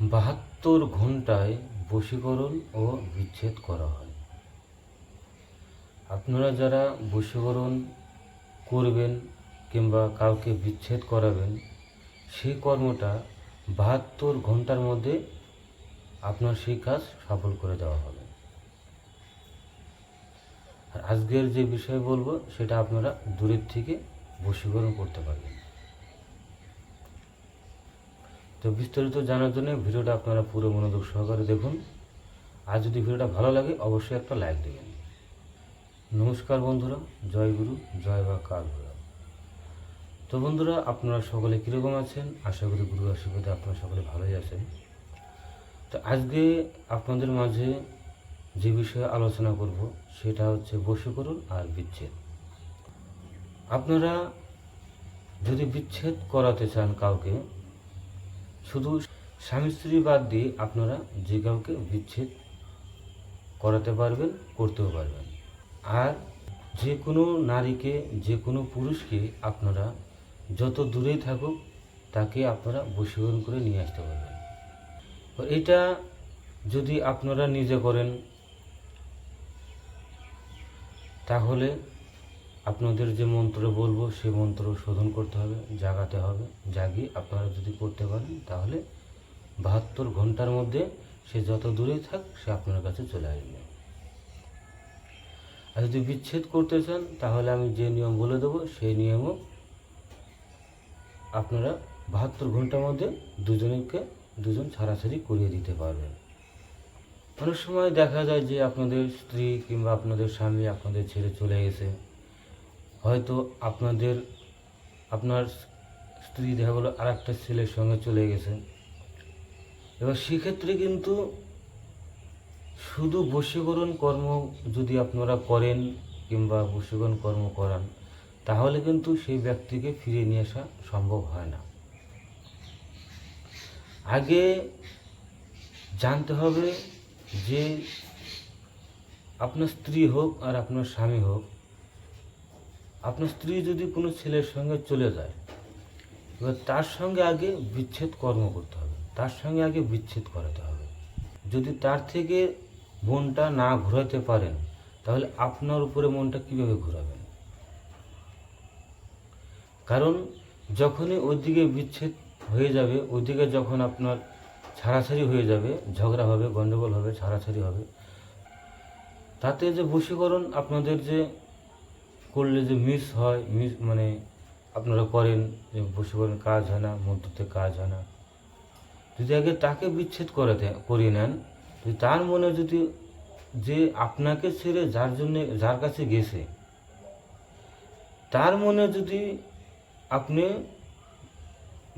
বাহাত্তর ঘন্টায় বশীকরণ ও বিচ্ছেদ করা হয়। আপনারা যারা বশীকরণ করবেন কিংবা কাউকে বিচ্ছেদ করাবেন, সেই কর্মটা বাহাত্তর ঘণ্টার মধ্যে আপনার সেই কাজ সফল করে দেওয়া হবে। আর আজকের যে বিষয় বলব, সেটা আপনারা দূরের থেকে বশীকরণ করতে পারবেন। তো বিস্তারিত জানার জন্য ভিডিওটা আপনারা পুরো মনোযোগ সহকারে দেখুন। আর যদি ভিডিওটা ভালো লাগে, অবশ্যই একটা লাইক দেবেন। নমস্কার বন্ধুরা, জয় গুরু, জয় বা কাল তো বন্ধুরা, আপনারা সকলে কীরকম আছেন? আশা করি গুরু আশীর্বাদে আপনারা সকলে ভালোই আছেন। তো আজকে আপনাদের মাঝে যে বিষয়ে আলোচনা করব, সেটা হচ্ছে বশীকরণ আর বিচ্ছেদ। আপনারা যদি বিচ্ছেদ করাতে চান কাউকে শুধু স্বামী স্ত্রী বাদ দিয়ে আপনারা যে কাউকে বিচ্ছেদ করাতে পারবেন, করতেও পারবেন। আর যে কোনো নারীকে, যে কোনো পুরুষকে আপনারা যত দূরেই থাকুক, তাকে আপনারা বশীকরণ করে নিয়ে আসতে পারবেন। এটা যদি আপনারা নিজে করেন, তাহলে আপনাদের যে মন্ত্র বলব সেই মন্ত্র শোধন করতে হবে, জাগাতে হবে, জাগিয়ে আপনারা যদি করতে পারেন, তাহলে বাহাত্তর ঘণ্টার মধ্যে সে যত দূরেই থাক, সে আপনার কাছে চলে আসবে। আর যদি বিচ্ছেদ করতে চান, তাহলে আমি যে নিয়ম বলে দেবো, সেই নিয়মও আপনারা বাহাত্তর ঘণ্টার মধ্যে দুজনকে, দুজন ছাড়াছাড়ি করিয়ে দিতে পারবেন। অনেক সময় দেখা যায় যে আপনাদের স্ত্রী কিংবা আপনাদের স্বামী আপনাদের ছেড়ে চলে গেছে। হয়তো আপনাদের, আপনার স্ত্রী দেখা গেলো আর একটা ছেলের সঙ্গে চলে গেছে। এবার সেক্ষেত্রে কিন্তু শুধু বশীকরণ কর্ম যদি আপনারা করেন কিংবা বশীকরণ কর্ম করান, তাহলে কিন্তু সেই ব্যক্তিকে ফিরিয়ে নিয়ে আসা সম্ভব হয় না। আগে জানতে হবে যে আপনার স্ত্রী হোক আর আপনার স্বামী হোক আপনার স্ত্রী যদি কোনো ছেলের সঙ্গে চলে যায়, এবার তার সঙ্গে আগে বিচ্ছেদ কর্ম করতে হবে। তার সঙ্গে আগে বিচ্ছেদ করাতে হবে। যদি তার থেকে মনটা না ঘোরাতে পারেন, তাহলে আপনার উপরে মনটা কীভাবে ঘোরাবেন? কারণ যখনই ওইদিকে বিচ্ছেদ হয়ে যাবে, ওইদিকে যখন আপনার ছাড়াছাড়ি হয়ে যাবে, ঝগড়া হবে গণ্ডগোল হবে, ছাড়াছাড়ি হবে, তাতে যে বশীকরণ, আপনাদের যে করলে যে মিস হয় মিস মানে আপনারা করেন যে বশীকরণ কাজ হয় না, মধ্যতে কাজ হয় না। যদি আগে তাকে বিচ্ছেদ করাতে, করিয়ে নেন যদি তার মনে যদি যে আপনাকে ছেড়ে যার জন্য, যার কাছে গেছে, তার মনে যদি আপনি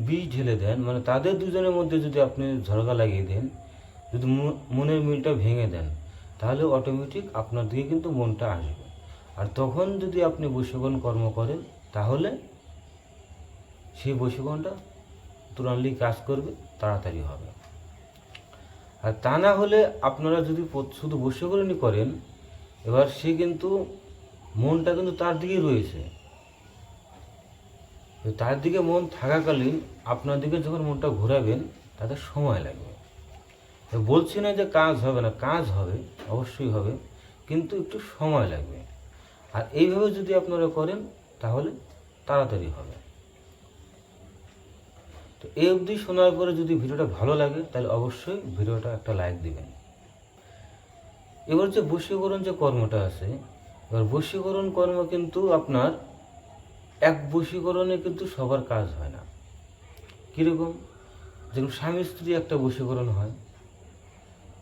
বিষ ঢেলে দেন মানে তাদের দুজনের মধ্যে যদি আপনি ঝরগা লাগিয়ে দেন, যদি মনের মিলটা ভেঙে দেন, তাহলে অটোমেটিক আপনার দিকে কিন্তু মনটা আসবে। আর তখন যদি আপনি বৈশ্যগণ কর্ম করেন, তাহলে সেই বৈশ্যগণটা তুরানলি কাজ করবে, তাড়াতাড়ি হবে। আর তা না হলে আপনারা যদি শুধু বৈশ্যগণই করেন, এবার সে কিন্তু মনটা কিন্তু তার দিকেই রয়েছে। তার দিকে মন থাকাকালীন আপনার দিকে যখন মনটা ঘোরাবেন, তাতে সময় লাগবে। বলছি না যে কাজ হবে না, কাজ হবে, অবশ্যই হবে, কিন্তু একটু সময় লাগবে। আর এইভাবে যদি আপনারা করেন, তাহলে তাড়াতাড়ি হবে। তো এই অবধি শোনার পরে যদি ভিডিওটা ভালো লাগে, তাহলে অবশ্যই ভিডিওটা একটা লাইক দিবেন। এবার যে বশীকরণ যে কর্মটা আছে, এবার বশীকরণ কর্ম কিন্তু আপনার এক বশীকরণে কিন্তু সবার কাজ হয় না। কীরকম? যেরকম স্বামী স্ত্রী একটা বশীকরণ হয়,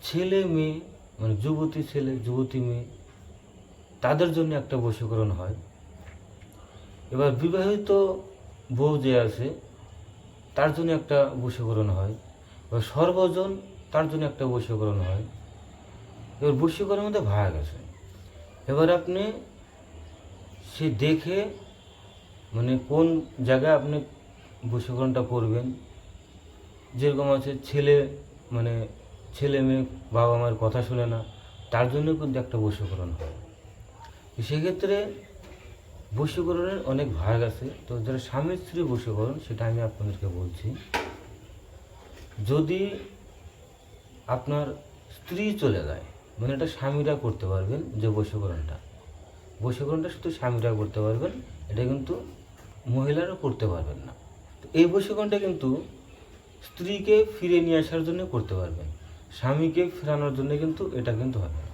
ছেলে মেয়ে মানে যুবতী ছেলে, যুবতী মেয়ে তাদের জন্য একটা বশীকরণ হয়। এবার বিবাহিত বউ যে আছে, তার জন্য একটা বশীকরণ হয়। এবার সর্বজন তার জন্য একটা বশীকরণ হয়। এবার বশীকরণের মধ্যে ভাগ আছে। এবার আপনি সে দেখে মানে কোন জায়গায় আপনি বশীকরণটা করবেন? যেরকম আছে ছেলে মানে ছেলে মেয়ে বাবা মায়ের কথা শুনে না, তার জন্য কিন্তু একটা বশীকরণ হয়। সেক্ষেত্রে বশীকরণের অনেক ভাগ আছে। তো যারা স্বামী স্ত্রী বশীকরণ, সেটা আমি আপনাদেরকে বলছি। যদি আপনার স্ত্রী চলে যায় মানে এটা স্বামীরা করতে পারবেন যে বশীকরণটা। বশীকরণটা শুধু স্বামীরা করতে পারবেন, এটা কিন্তু মহিলারা করতে পারবেন না। তো এই বশীকরণটা কিন্তু স্ত্রীকে ফিরে নিয়ে আসার জন্য করতে পারবেন, স্বামীকে ফেরানোর জন্য কিন্তু এটা কিন্তু হবে না।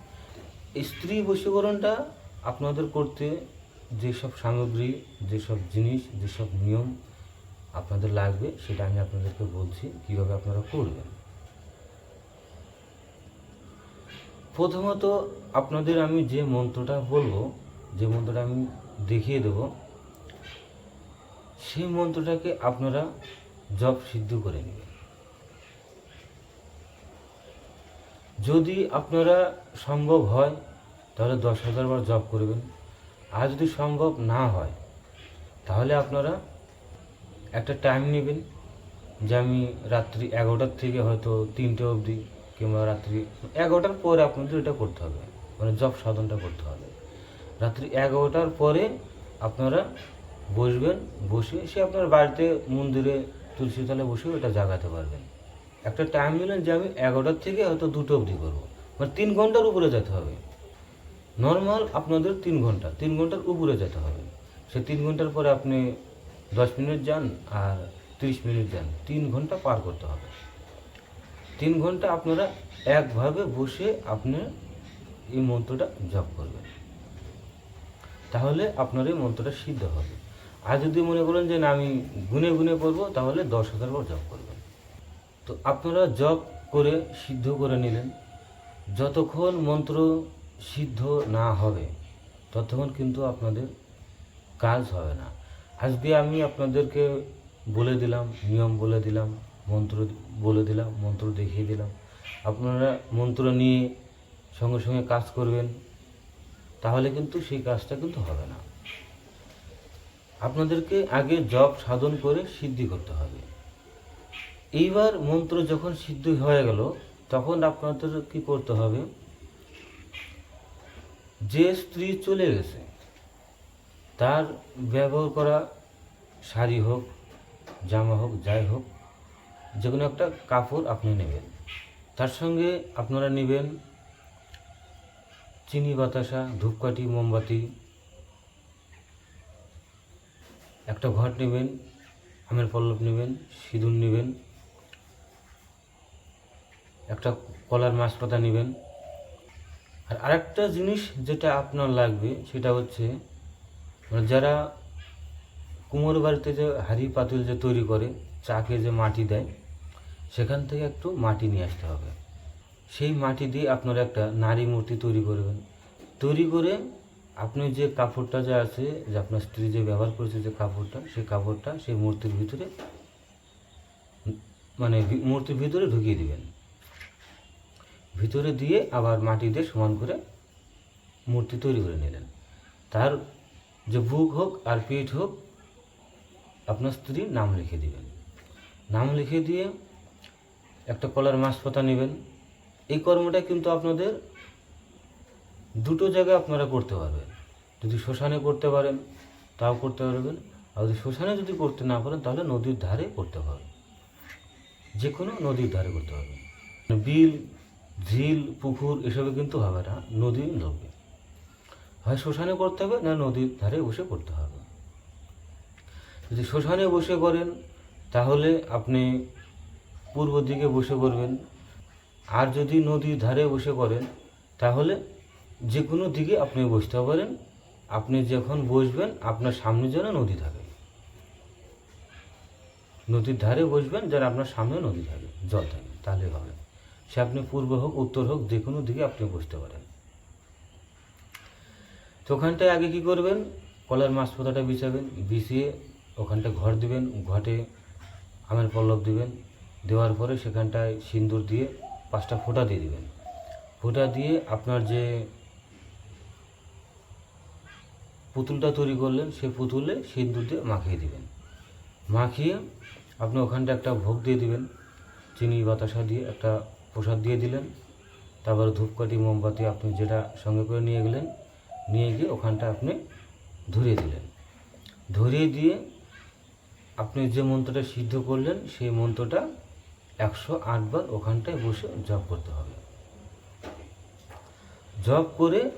স্ত্রী বশীকরণটা আপনাদের করতে যেসব সামগ্রী, যেসব জিনিস, যেসব নিয়ম আপনাদের লাগবে, সেটা আমি আপনাদেরকে বলছি কীভাবে আপনারা করবেন। প্রথমত আপনাদের আমি যে মন্ত্রটা বলব, যে মন্ত্রটা আমি দেখিয়ে দেব, সেই মন্ত্রটাকে আপনারা জব সিদ্ধ করে নেবেন। যদি আপনারা সম্ভব হয় তাহলে দশ হাজার বার জপ করবেন। আর যদি সম্ভব না হয়, তাহলে আপনারা একটা টাইম নেবেন যে আমি রাত্রি এগারোটার থেকে হয়তো তিনটে অবধি কিংবা রাত্রি এগারোটার পরে আপনাদের এটা করতে হবে। মানে জব সাধনটা করতে হবে। রাত্রি এগারোটার পরে আপনারা বসবেন, বসে সে আপনার বাড়িতে মন্দিরে তুলসী তলে বসে এটা জাগাতে পারবেন। একটা টাইম নিলেন যে আমি এগারোটার থেকে হয়তো দুটো অবধি করব। মানে তিন ঘণ্টার উপরে যেতে হবে। নর্মাল আপনাদের তিন ঘণ্টা। তিন ঘণ্টার উপরে যেতে হবে। সে তিন ঘণ্টার পরে আপনি দশ মিনিট যান আর তিরিশ মিনিট যান। তিন ঘণ্টা পার করতে হবে। তিন ঘণ্টা আপনারা একভাবে বসে আপনি এই মন্ত্রটা জপ করবেন। তাহলে আপনার এই মন্ত্রটা সিদ্ধ হবে। আর যদি মনে করেন যে না, আমি গুনে গুনে করব তাহলে দশ হাজার বার জপ করবেন। তো আপনারা জপ করে সিদ্ধ করে নিলেন। যতক্ষণ মন্ত্র সিদ্ধ না হবে, ততক্ষণ কিন্তু আপনাদের কাজ হবে না। আজকে আমি আপনাদেরকে বলে দিলাম, নিয়ম বলে দিলাম, মন্ত্র বলে দিলাম, মন্ত্র দেখিয়ে দিলাম। আপনারা মন্ত্র নিয়ে সঙ্গে সঙ্গে কাজ করবেন, তাহলে কিন্তু সেই কাজটা কিন্তু হবে না। আপনাদেরকে আগে জপ সাধন করে সিদ্ধি করতে হবে। এইবার মন্ত্র যখন সিদ্ধ হয়ে গেল, তখন আপনাদের কি করতে হবে? যে স্ত্রী চলে গেছে, তার ব্যবহার করা শাড়ি হোক, জামা হোক, যাই হোক, যে কোনো একটা কাপড় আপনি নেবেন। তার সঙ্গে আপনারা নেবেন চিনি বাতাসা, ধূপকাঠি, মোমবাতি। একটা ঘট নেবেন, আমের পল্লব নেবেন, সিঁদুর নেবেন, একটা কলার মাছ পাতা নেবেন। আর আরেকটা জিনিস যেটা আপনার লাগবে, সেটা হচ্ছে মানে যারা কুমোর বাড়িতে যে হাড়ি পাতিল যে তৈরি করে, চাকে যে মাটি দেয়, সেখান থেকে একটু মাটি নিয়ে আসতে হবে। সেই মাটি দিয়ে আপনারা একটা নারী মূর্তি তৈরি করবেন। তৈরি করে আপনি যে কাপড়টা যে আছে, যে আপনার স্ত্রী যে ব্যবহার করেছে যে কাপড়টা, সেই কাপড়টা সেই মূর্তির ভিতরে মানে মূর্তির ভিতরে ঢুকিয়ে দিবেন। ভিতরে দিয়ে আবার মাটি দিয়ে সমান করে মূর্তি তৈরি করে নিলেন। তার যে বুক হোক আর পিঠ হোক, আপনার স্ত্রীর নাম লিখে দিবেন। নাম লিখে দিয়ে একটা কলার মাছ পাতা নেবেন। এই কর্মটা কিন্তু আপনাদের দুটো জায়গায় আপনারা করতে পারবেন। যদি শ্মশানে করতে পারেন, তাও করতে পারবেন। আর যদি শ্মশানে যদি করতে না পারেন, তাহলে নদীর ধারে করতে পারবেন। যে কোনো নদীর ধারে করতে পারবেন। বিল ঝিল, পুকুর এসবে কিন্তু হবে না নদী লাগবে হয় শ্মশানে করতে হবে না নদীর ধারে বসে করতে হবে। যদি শ্মশানে বসে করেন, তাহলে আপনি পূর্ব দিকে বসে করবেন। আর যদি নদীর ধারে বসে করেন, তাহলে যে কোনো দিকে আপনি বসতে পারেন। আপনি যখন বসবেন, আপনার সামনে যেন নদী থাকে। নদীর ধারে বসবেন, যেন আপনার সামনে নদী থাকে, জল থাকে তাহলে হবে। সে আপনি পূর্ব হোক, উত্তর হোক, যে কোনো দিকে আপনি বসতে পারেন। তো ওখানটায় আগে কি করবেন? কলার মাছ পাতাটা বিছাবেন, বিছিয়ে ওখানটা ঘর দিবেন, ঘটে আমের পল্লব দিবেন, দেওয়ার পরে সেখানটায় সিন্দুর দিয়ে পাঁচটা ফোঁটা দিয়ে দিবেন। ফোঁটা দিয়ে আপনার যে পুতুলটা তৈরি করলেন সেই পুতুলে সিন্দুর দিয়ে মাখিয়ে দিবেন। মাখিয়ে আপনি ওখানটা একটা ভোগ দিয়ে দিবেন, চিনি বাতাসা দিয়ে একটা প্রসাদ দিয়ে দিলেন। তারপরে ধূপকাঠি, মোমবাতি আপনি যেটা সঙ্গে করে নিয়ে গেলেন, নিয়ে গিয়ে ওখানটা আপনি ধরিয়ে দিলেন। ধরিয়ে দিয়ে আপনি যে মন্ত্রটা সিদ্ধ করলেন, সেই মন্ত্রটা একশো আটবার ওখানটায় বসে জব করতে হবে। জব করে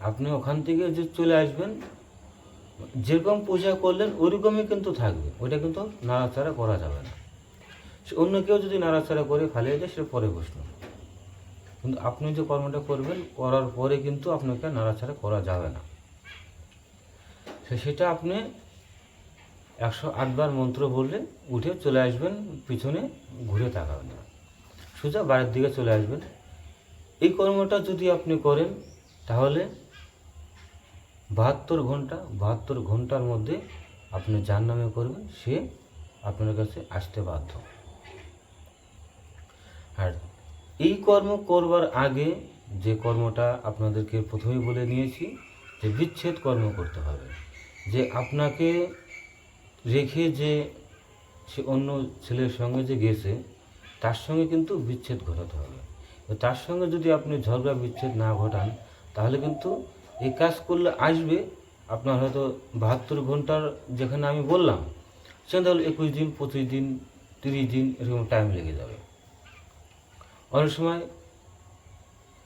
আপনি ওখান থেকে যে চলে আসবেন, যেরকম পূজা করলেন, ওরকমই কিন্তু থাকবে। ওইটা কিন্তু নাড়াচাড়া করা যাবে না। সে অন্য কেউ যদি নাড়াচাড়া করে ফালিয়ে দেয় সেটা পরে প্রশ্ন কিন্তু আপনি যে কর্মটা করবেন, করার পরে কিন্তু আপনাকে নাড়াচাড়া করা যাবে না। সেটা আপনি একশো আটবার মন্ত্র বললে উঠে চলে আসবেন, পিছনে ঘুরে তাকাবেন না। সোজা বাড়ির দিকে চলে আসবেন। এই কর্মটা যদি আপনি করেন, তাহলে বাহাত্তর ঘণ্টা, বাহাত্তর ঘণ্টার মধ্যে আপনি যার নামে করবেন সে আপনার কাছে আসতে বাধ্য। আর এই কর্ম করবার আগে যে কর্মটা আপনাদেরকে প্রথমেই বলে নিয়েছি, যে বিচ্ছেদ কর্ম করতে হবে। যে আপনাকে রেখে যে সে অন্য ছেলের সঙ্গে যে গেছে, তার সঙ্গে কিন্তু বিচ্ছেদ ঘটাতে হবে। তার সঙ্গে যদি আপনি ঝগড়া বিচ্ছেদ না ঘটান, তাহলে কিন্তু এই কাজ করলে আসবে আপনার হয়তো বাহাত্তর ঘণ্টার যেখানে আমি বললাম সেখানে তাহলে একুশ দিন, পঁচিশ দিন, তিরিশ দিন এরকম টাইম লেগে যাবে। অনেক সময়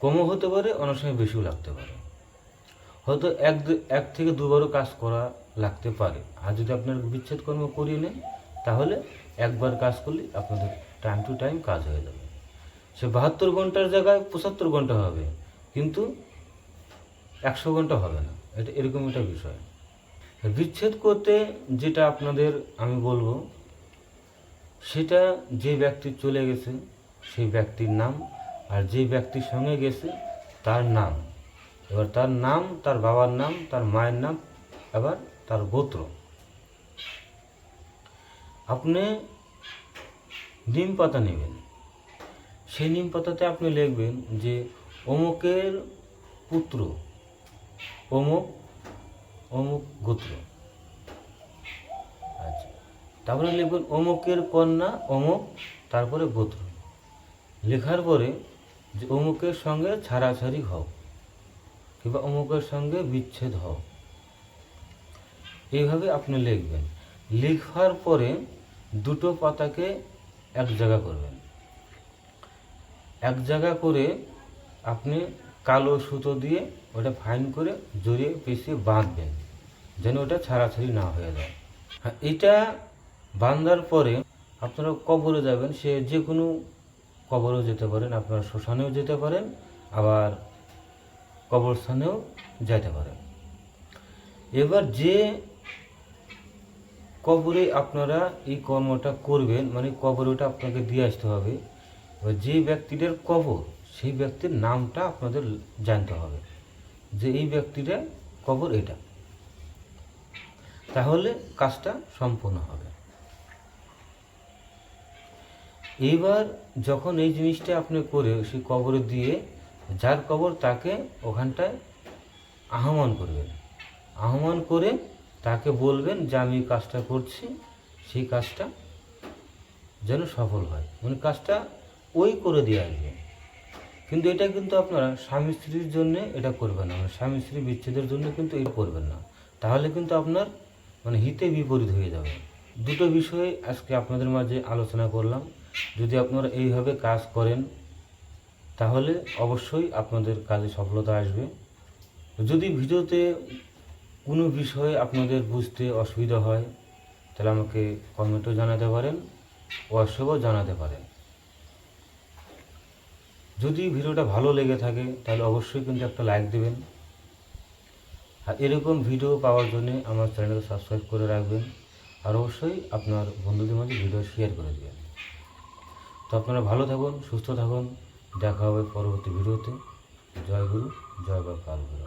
কমও হতে পারে, অনেক সময় বেশিও লাগতে পারে। হয়তো এক এক থেকে দুবারও কাজ করা লাগতে পারে। আর যদি আপনার বিচ্ছেদ কর্ম করিয়ে নেন, তাহলে একবার কাজ করলে আপনাদের টাইম টু টাইম কাজ হয়ে যাবে। সে বাহাত্তর ঘণ্টার জায়গায় পঁচাত্তর ঘণ্টা হবে, কিন্তু একশো ঘণ্টা হবে না। এটা এরকম একটা বিষয়। বিচ্ছেদ করতে যেটা আপনাদের আমি বলব, সেটা যে ব্যক্তি চলে গেছে সেই ব্যক্তির নাম, আর যে ব্যক্তির সঙ্গে গেছে, তার নাম। এবার তার নাম, তার বাবার নাম, তার মায়ের নাম এবার তার গোত্র। আপনি নিম পাতা নেবেন। সেই নিম পাতাতে আপনি লিখবেন যে, অমুকের পুত্র, অমুক অমুক গোত্র। আচ্ছা। তারপরে লিখবেন, অমুকের কন্যা, অমুক, তারপরে গোত্র। লেখার পরে যে অমুকের সঙ্গে ছাড়াছাড়ি হও, কিংবা অমুকের সঙ্গে বিচ্ছেদ হও। এইভাবে আপনি লিখবেন। লিখার পরে দুটো পাতাকে এক জায়গা করবেন। এক জায়গা করে আপনি কালো সুতো দিয়ে ওটা ফাইন করে জড়িয়ে পেঁচিয়ে বাঁধবেন, যেন ওটা ছাড়াছাড়ি না হয়ে যায়। হ্যাঁ এটা বাঁধার পরে আপনারা কবরে যাবেন, সে যে কোনো কবরেও যেতে পারেন, আপনারা শ্মশানেও যেতে পারেন, আবার কবরস্থানেও যেতে পারেন। এবার যে কবরে আপনারা এই কর্মটা করবেন মানে কবরে ওটা আপনাকে দিয়ে আসতে হবে, এবার যে ব্যক্তিটার কবর, সেই ব্যক্তির নামটা আপনাদের জানতে হবে যে এই ব্যক্তিটা কবর এটা। তাহলে কাজটা সম্পূর্ণ হবে। এইবার যখন এই জিনিসটা আপনি করে সেই কবরে দিয়ে, যার কবর তাকে ওখানটায় আহ্বান করবেন। আহ্বান করে তাকে বলবেন যে, আমি কাজটা করছি, সেই কাজটা যেন সফল হয়। মানে কাজটা ওই করে দিয়ে আসবে কিন্তু এটা কিন্তু আপনারা স্বামী স্ত্রীর জন্যে এটা করবেন না। মানে স্বামী স্ত্রী বিচ্ছেদের জন্য কিন্তু এটা করবেন না। তাহলে কিন্তু আপনার মানে হিতে বিপরীত হয়ে যাবে। দুটো বিষয়ে আজকে আপনাদের মাঝে আলোচনা করলাম। যদি আপনারা এইভাবে কাজ করেন, তাহলে অবশ্যই আপনাদের কাজে সফলতা আসবে। যদি ভিডিওতে কোনো বিষয়ে আপনাদের বুঝতে অসুবিধা হয়, তাহলে আমাকে কমেন্টও জানাতে পারেন হোয়াটসঅ্যাপও জানাতে পারেন। যদি ভিডিওটা ভালো লেগে থাকে, তাহলে অবশ্যই কিন্তু একটা লাইক দেবেন। আর এরকম ভিডিও পাওয়ার জন্য আমার চ্যানেলকে সাবস্ক্রাইব করে রাখবেন। আর অবশ্যই আপনার বন্ধুদের মাঝে ভিডিও শেয়ার করে দেবেন। তো আপনারা ভালো থাকুন, সুস্থ থাকুন। দেখা হবে পরবর্তী ভিডিওতে। জয় গুরু, জয় বা কাল গুরু